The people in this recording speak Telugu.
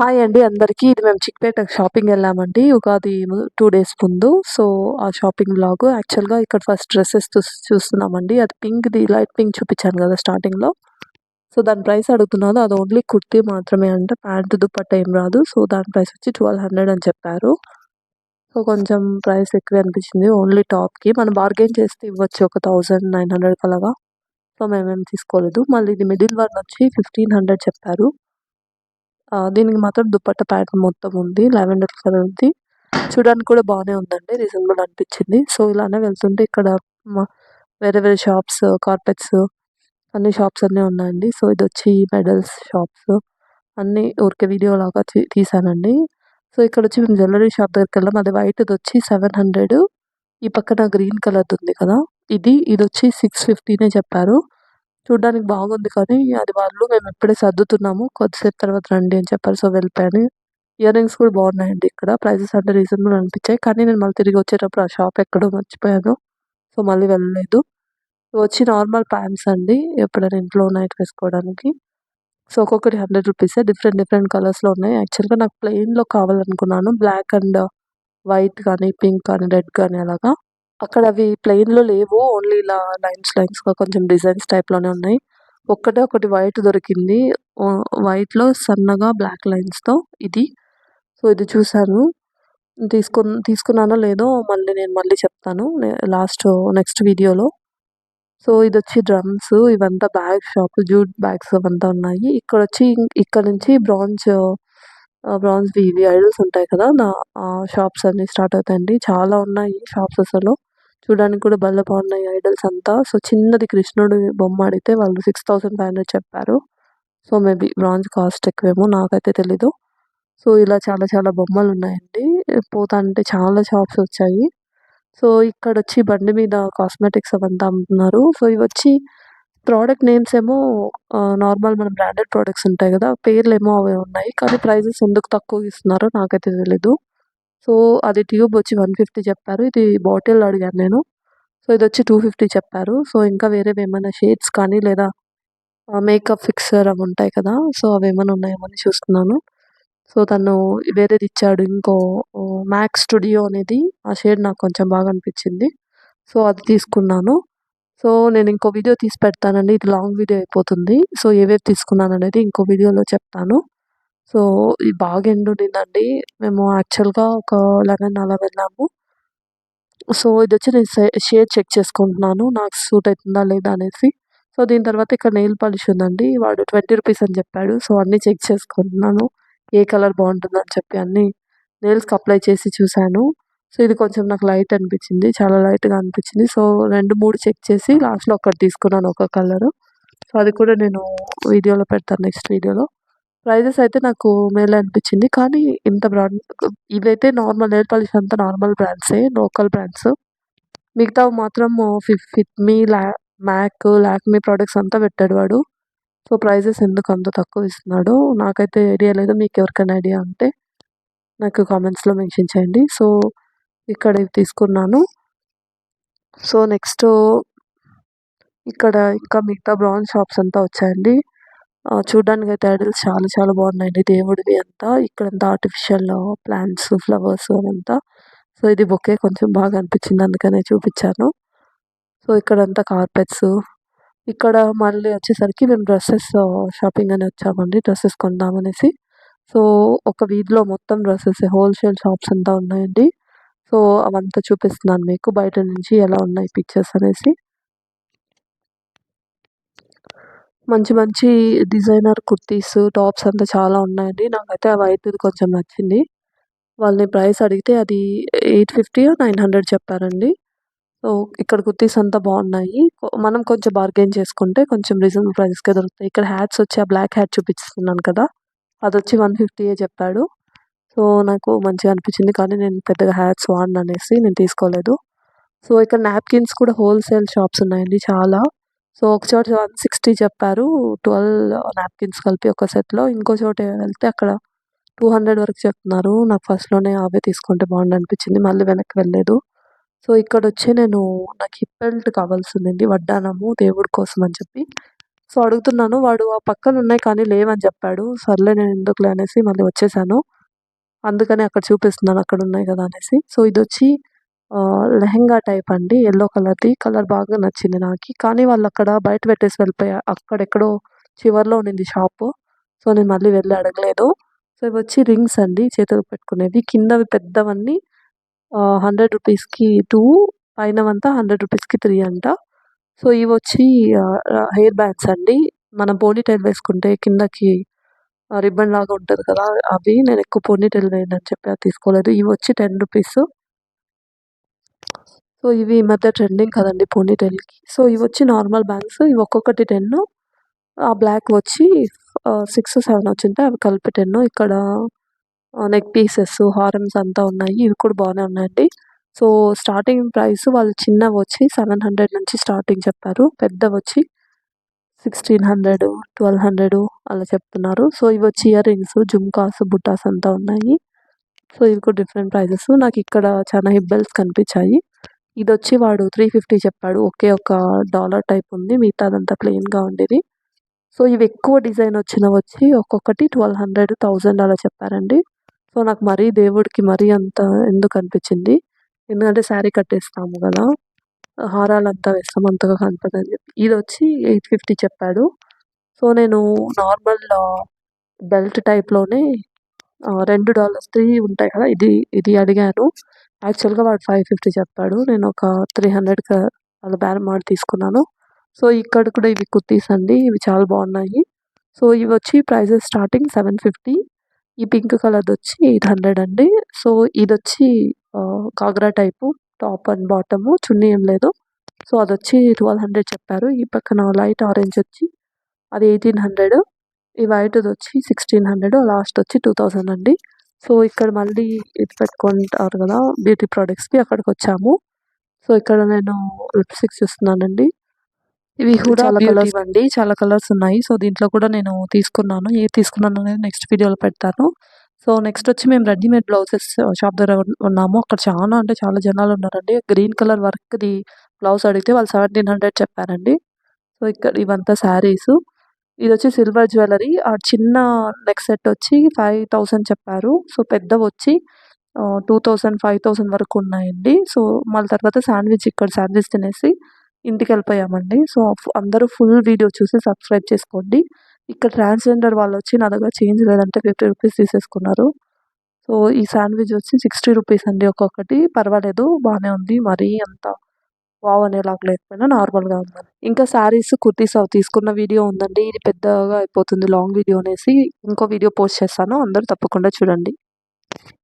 హాయ్ అండి అందరికీ. ఇది మేము చిక్పేట షాపింగెళ్ళామండి. ఉగాది టూ డేస్ ముందు. సో, ఆ షాపింగ్ బ్లాగ్ యాక్చువల్‌గా ఇక్కడ ఫస్ట్ డ్రెస్సెస్ చూస్తున్నామండి. అది పింక్‌ది లైట్ పింక్ చూపించాను కదా స్టార్టింగ్‌లో. సో, దాని ప్రైస్ అడుగుతున్నారు. అది ఓన్లీ కుర్తీ మాత్రమే అంట. ప్యాంట్, దుప్పట్ట ఏం రాదు. సో, దాని ప్రైస్ వచ్చి 1200 అని చెప్పారు. సో, కొంచెం ప్రైస్ ఎక్కువే అనిపించింది ఓన్లీ టాప్‌కి. మనం బార్గెన్ చేస్తే ఇవ్వచ్చు ఒక 1900 అలాగా. సో, మేమేం తీసుకోలేదు. మళ్ళీ ఇది మిడిల్ వన్ వచ్చి 1500 చెప్పారు. దీనికి మాత్రం దుపట్టా ప్యాటర్న్ మొత్తం ఉంది. లావెండర్ కలర్‌ది. చూడడానికి కూడా బాగానే ఉందండి. రీజనబుల్ అనిపించింది సో, ఇలానే వెళ్తుంటే ఇక్కడ వేరే వేరే షాప్స్, కార్పెట్స్ అన్ని షాప్స్ అన్నీ ఉన్నాయండి. సో, ఇది వచ్చి మెడల్స్ షాప్స్. అన్నీ ఊరికే వీడియో లాగా తీ సో సో, ఇక్కడొచ్చి మేము జ్యువెలరీ షాప్ దగ్గరికెళ్ళాం. అది వైట్ది వచ్చి సెవెన్ హండ్రెడ్ ఈ పక్కన గ్రీన్ కలర్‌ది ఉంది కదా! ఇది ఇది వచ్చి సిక్స్ ఫిఫ్టీనే చెప్పారు. చూడ్డానికి బాగుంది కానీ, అది వాళ్ళు మేము ఇప్పుడే సర్దుతున్నాము. కొద్దిసేపు తర్వాత రండి అని చెప్పారు. సో, వెళ్ళిపోయాను. ఇయర్ రింగ్స్ కూడా బాగున్నాయండి ఇక్కడ. ప్రైజెస్ అంటే రీజనబుల్ అనిపించాయి కానీ నేను మళ్ళీ తిరిగి వచ్చేటప్పుడు ఆ షాప్ ఎక్కడో మర్చిపోయాను. సో, మళ్ళీ వెళ్ళలేదు. వచ్చి నార్మల్ ప్యాంట్స్ అండి. ఎప్పుడైనా ఇంట్లో నైట్ వేసుకోవడానికి. సో, ఒక్కొక్కటి 100 రూపీసే. డిఫరెంట్ డిఫరెంట్ కలర్స్‌లో ఉన్నాయి. యాక్చువల్‌గా నాకు ప్లెయిన్‌లో కావాలనుకున్నాను. బ్లాక్ అండ్ వైట్ కానీ, పింక్ కానీ, రెడ్ కానీ అలాగా. అక్కడ అవి ప్లెయిన్‌లో లేవు. ఓన్లీ ఇలా లైన్స్ లైన్స్‌గా కొంచెం డిజైన్స్ టైప్‌లోనే ఉన్నాయి. ఒక్కటే ఒకటి వైట్ దొరికింది. వైట్‌లో సన్నగా బ్లాక్ లైన్స్‌తో ఇది. సో, ఇది చూశాను తీసుకు తీసుకున్నానో లేదో మళ్ళీ నేను మళ్ళీ చెప్తాను. లాస్ట్ నెక్స్ట్ వీడియోలో. సో, ఇది వచ్చి డ్రమ్స్. ఇవంతా బ్యాగ్ షాప్. జూట్ బ్యాగ్స్ అవంతా ఉన్నాయి. ఇక్కడ వచ్చి ఇక్కడ నుంచి బ్రాంజ్ బ్రాంజ్ బ్రాంజ్‌వి ఇవి ఐడల్స్ ఉంటాయి కదా! నా షాప్స్ అన్నీ స్టార్ట్ అవుతాయండి. చాలా ఉన్నాయి షాప్స్ అసలు. చూడడానికి కూడా భలే బాగున్నాయి ఐడల్స్ అంతా. సో, చిన్నది కృష్ణుడు బొమ్మ అడిగితే వాళ్ళు 6500 చెప్పారు. సో, మేబీ బ్రాంజ్ కాస్ట్ ఎక్కువేమో నాకైతే తెలీదు. సో, ఇలా చాలా చాలా బొమ్మలు ఉన్నాయండి పోతా అంటే చాలా షాప్స్ వచ్చాయి. సో, ఇక్కడ వచ్చి బండి మీద కాస్మెటిక్స్ అవంతా అమ్ముతున్నారు. సో, ఇవి వచ్చి ప్రోడక్ట్ నేమ్స్ ఏమో నార్మల్ మన బ్రాండెడ్ ప్రోడక్ట్స్ ఉంటాయి కదా పేర్లు ఏమో అవే ఉన్నాయి. కానీ ప్రైజెస్ ఎందుకు తక్కువగా ఇస్తున్నారో నాకైతే తెలీదు. సో, అది ట్యూబ్ వచ్చి 150 చెప్పారు. ఇది బాటిల్ అడిగాను నేను. సో, ఇది వచ్చి టూ ఫిఫ్టీ చెప్పారు. సో, ఇంకా వేరేవేమైనా షేడ్స్ కానీ లేదా మేకప్ ఫిక్సర్ అవి ఉంటాయి కదా! సో, అవేమైనా ఉన్నాయేమో అని చూస్తున్నాను. సో, తను వేరేది ఇచ్చాడు. ఇంకో ఓహ్, మ్యాక్స్ స్టూడియో అనేది ఆ షేడ్ నాకు కొంచెం బాగా అనిపించింది సో, అది తీసుకున్నాను. సో, నేను ఇంకో వీడియో తీసి పెడతానండి. ఇది లాంగ్ వీడియో అయిపోతుంది. సో, ఏవేవి తీసుకున్నాననేది ఇంకో వీడియోలో చెప్తాను. సో, ఇది బాగా ఎండుండిందండి. మేము యాక్చువల్‌గా ఒక 11 అలా వెళ్ళాము. సో, ఇది వచ్చి నేను షేడ్ చెక్ చేసుకుంటున్నాను. నాకు సూట్ అవుతుందా లేదా అనేసి. సో, దీని తర్వాత ఇక్కడ నెయిల్ పాలిష్ ఉందండి. వాడు 20 రూపీస్ అని చెప్పాడు. సో, అన్నీ చెక్ చేసుకుంటున్నాను. ఏ కలర్ బాగుంటుందని చెప్పి అన్నీ నెయిల్స్‌కి అప్లై చేసి చూసాను. సో, ఇది కొంచెం నాకు లైట్ అనిపించింది చాలా లైట్‌గా అనిపించింది సో, 2, 3 చెక్ చేసి లాస్ట్‌లో ఒకటి తీసుకున్నాను ఒక కలరు. సో, అది కూడా నేను వీడియోలో పెడతాను నెక్స్ట్ వీడియోలో. ప్రైజెస్ అయితే నాకు మేలే అనిపించింది కానీ ఇంత బ్రాండ్ ఇదైతే నార్మల్ నెయిల్ పాలిష్ అంతా నార్మల్ బ్రాండ్సే. Local brands. మిగతావి మాత్రం ఫి ఫిట్‌మి, లా మ్యాక్, లాక్మీ ప్రొడక్ట్స్ అంతా పెట్టాడు వాడు. సో, ప్రైజెస్ ఎందుకు అంత తక్కువ ఇస్తున్నాడో నాకైతే ఐడియా లేదు. మీకు ఎవరికైనా ఐడియా ఉంటే నాకు కామెంట్స్‌లో మెన్షన్ చేయండి. సో, ఇక్కడ ఇవి తీసుకున్నాను. సో, నెక్స్ట్ ఇక్కడ ఇంకా మిగతా బ్రాండ్ షాప్స్ అంతా వచ్చాయండి. చూడ్డానికి అయితే ఐడల్స్ చాలా చాలా బాగున్నాయండి. దేవుడివి అంతా. ఇక్కడంతా ఆర్టిఫిషియల్ ప్లాంట్స్, ఫ్లవర్స్ అదంతా సో, ఇది బొకే కొంచెం బాగా అనిపించింది అందుకనే చూపించాను సో, ఇక్కడంతా కార్పెట్స్. ఇక్కడ మళ్ళీ వచ్చేసరికి మేము డ్రెస్సెస్ షాపింగ్ అని వచ్చామండి. డ్రెస్సెస్ కొందామనేసి. సో, ఒక వీధిలో మొత్తం డ్రెస్సెస్ హోల్‌సేల్ షాప్స్ అంతా ఉన్నాయండి. సో, అవంతా చూపిస్తున్నాను మీకు బయట నుంచి ఎలా ఉన్నాయి పిక్చర్స్ అనేసి. మంచి మంచి డిజైనర్ కుర్తీస్, టాప్స్ అంతా చాలా ఉన్నాయండి. నాకైతే ఆ వైట్‌ది కొంచెం నచ్చింది. వాళ్ళని ప్రైస్ అడిగితే అది 850 900 చెప్పారండి. సో, ఇక్కడ కుర్తీస్ అంతా బాగున్నాయి. మనం కొంచెం బార్గెన్ చేసుకుంటే కొంచెం రీజనబుల్ ప్రైస్కే దొరుకుతాయి. ఇక్కడ హ్యాట్స్ వచ్చి ఆ బ్లాక్ హ్యాట్ చూపిస్తున్నాను కదా! అది వచ్చి వన్ ఫిఫ్టీయే చెప్పాడు. సో, నాకు మంచిగా అనిపించింది కానీ నేను పెద్దగా హ్యాట్స్ వాడననేసి నేను తీసుకోలేదు. సో, ఇక్కడ నాప్కిన్స్ కూడా హోల్‌సేల్ షాప్స్ ఉన్నాయండి చాలా. సో, ఒక చోట 160 చెప్పారు. 12 నాప్కిన్స్ కలిపి ఒక సెట్‌లో. ఇంకో చోట వెళ్తే అక్కడ 200 వరకు చెప్తున్నారు. నాకు ఫస్ట్‌లోనే అవే తీసుకుంటే బాగుండు మళ్ళీ వెనక్కి వెళ్ళలేదు. సో, ఇక్కడ వచ్చి నేను నాకు హిప్ బెల్ట్ కావాల్సుండింది. వడ్డానము దేవుడి కోసం అని చెప్పి. సో అడుగుతున్నాను వాడు ఆ పక్కన ఉన్నాయి కానీ లేవని చెప్పాడు సర్లే నేను ఎందుకులే అనేసి మళ్ళీ వచ్చేసాను అందుకని అక్కడ చూపిస్తున్నాను అక్కడ ఉన్నాయి కదా అనేసి సో ఇది వచ్చి లెహెంగా టైప్ అండి. ఎల్లో కలర్ది. కలర్ బాగా నచ్చింది నాకు. కానీ వాళ్ళు అక్కడ బయట పెట్టేసి వెళ్ళిపోయారు అక్కడెక్కడో చివర్లో ఉండింది షాపు. సో నేను మళ్ళీ వెళ్ళి అడగలేదు. సో ఇవి వచ్చి రింగ్స్ అండి. చేతులకు పెట్టుకునేవి. కిందవి పెద్దవన్నీ హండ్రెడ్ రూపీస్కి టూ పైనవంతా హండ్రెడ్ రూపీస్కి త్రీ అంట. సో ఇవి వచ్చి హెయిర్ బ్యాండ్స్ అండి. మనం పోనీ టైల్ వేసుకుంటే కిందకి రిబ్బన్ లాగా ఉంటుంది కదా అవి. నేను ఎక్కువ పోనీ టైల్ వేయండి అని చెప్పి అది తీసుకోలేదు. ఇవి వచ్చి టెన్ రూపీస్. సో ఇవి ఈ మధ్య ట్రెండింగ్ కదండి పోనీ టైల్కి సో ఇవి వచ్చి నార్మల్ బ్యాంగ్స్ ఇవి ఒక్కొక్కటి టెన్ ఆ బ్లాక్ వచ్చి సిక్స్ సెవెన్ వచ్చింటే అవి కలిపి టెన్. ఇక్కడ నెక్ పీసెస్ హారమ్స్ అంతా ఉన్నాయి ఇవి కూడా బాగానే ఉన్నాయండి. సో స్టార్టింగ్ ప్రైస్ వాళ్ళు చిన్నవి వచ్చి సెవెన్ హండ్రెడ్ నుంచి స్టార్టింగ్ చెప్పారు. పెద్దవి వచ్చి సిక్స్టీన్ హండ్రెడ్ ట్వెల్వ్ హండ్రెడ్ అలా చెప్తున్నారు. సో ఇవి వచ్చి ఇయర్ రింగ్స్ జుమ్కాస్ బుటాస్ అంతా ఉన్నాయి. సో ఇవి కూడా డిఫరెంట్ ప్రైజెస్. నాకు ఇక్కడ చాలా హిబ్బెల్స్ కనిపించాయి. ఇది వచ్చి వాడు త్రీ ఫిఫ్టీ చెప్పాడు. ఒకే ఒక డాలర్ టైప్ ఉంది. మిగతా అదంతా ప్లెయిన్గా ఉండేది. సో ఇవి ఎక్కువ డిజైన్ వచ్చినవి వచ్చి ఒక్కొక్కటి ట్వెల్వ్ హండ్రెడ్ థౌజండ్ అలా చెప్పారండి. సో నాకు మరీ దేవుడికి మరీ అంత ఎందుకు అనిపించింది? ఎందుకంటే శారీ కట్టేస్తాము కదా. హారాలంతా వేస్తాం అంతగా కనపడదని చెప్పి. ఇది వచ్చి ఎయిట్ ఫిఫ్టీ చెప్పాడు. సో నేను నార్మల్ బెల్ట్ టైప్లోనే రెండు డాలర్స్ది ఉంటాయి కదా ఇది ఇది అడిగాను. యాక్చువల్గా వాడు ఫైవ్ ఫిఫ్టీ చెప్పాడు. నేను ఒక త్రీ హండ్రెడ్కి అలా బేరం మాడి తీసుకున్నాను. సో ఇక్కడ కూడా ఇవి కుర్తీస్ అండి. ఇవి చాలా బాగున్నాయి. సో ఇవి వచ్చి ప్రైజెస్ స్టార్టింగ్ సెవెన్ ఫిఫ్టీ ఈ పింక్ కలర్ది వచ్చి ఎయిట్ హండ్రెడ్ అండి. సో ఇది వచ్చి ghagra type top and bottom chunni ఏం లేదు. సో అది వచ్చి ట్వెల్వ్ హండ్రెడ్ చెప్పారు. ఈ పక్కన లైట్ ఆరెంజ్ వచ్చి అది ఎయిటీన్ హండ్రెడ్ ఈ వైట్ది వచ్చి సిక్స్టీన్ హండ్రెడ్ లాస్ట్ వచ్చి టూ థౌజండ్ అండి. సో ఇక్కడ మళ్ళీ ఇది పెట్టుకుంటారు కదా బ్యూటీ ప్రోడక్ట్స్కి అక్కడికి వచ్చాము. సో ఇక్కడ నేను లిప్స్టిక్స్ చూస్తున్నానండి. ఇవి హుడా కలర్స్ అండి చాలా కలర్స్ ఉన్నాయి. సో దీంట్లో కూడా నేను తీసుకున్నాను. ఏది తీసుకున్నాను అనేది నెక్స్ట్ వీడియోలో పెడతాను. సో నెక్స్ట్ వచ్చి మేము రెడీమేడ్ బ్లౌజెస్ షాప్ దగ్గర ఉన్నాము. అక్కడ చాలా అంటే చాలా జనాలు ఉన్నారండి. గ్రీన్ కలర్ వర్క్ది బ్లౌజ్ అడిగితే వాళ్ళు సెవెంటీన్ హండ్రెడ్ చెప్పారండి. సో ఇక్కడ ఇవంతా శారీస్ ఇది వచ్చి సిల్వర్ జ్యువెలరీ ఆ చిన్న నెక్ సెట్ వచ్చి ఫైవ్ థౌసండ్ చెప్పారు. సో పెద్దవి వచ్చి టూ థౌసండ్ ఫైవ్ థౌసండ్ వరకు ఉన్నాయండి సో మళ్ళీ తర్వాత శాండ్విచ్ ఇక్కడ శాండ్విచ్ తినేసి ఇంటికి వెళ్ళిపోయామండి సో అందరూ ఫుల్ వీడియో చూసి సబ్స్క్రైబ్ చేసుకోండి. ఇక్కడ ట్రాన్స్జెండర్ వాళ్ళు వచ్చి నా దగ్గర చేంజ్ లేదంటే ఫిఫ్టీ రూపీస్ తీసేసుకున్నారు. సో ఈ శాండ్విచ్ వచ్చి సిక్స్టీ రూపీస్ అండి ఒక్కొక్కటి. పర్వాలేదు బాగానే ఉంది. మరీ అంత వావ్ అనేలాగా లేకపోయినా నార్మల్గా ఉంది ఇంకా శారీస్ కుర్తీస్ అవి తీసుకున్న వీడియో ఉందండి. ఇది పెద్దగా అయిపోతుంది లాంగ్ వీడియో అనేసి ఇంకో వీడియో పోస్ట్ చేస్తాను. అందరూ తప్పకుండా చూడండి.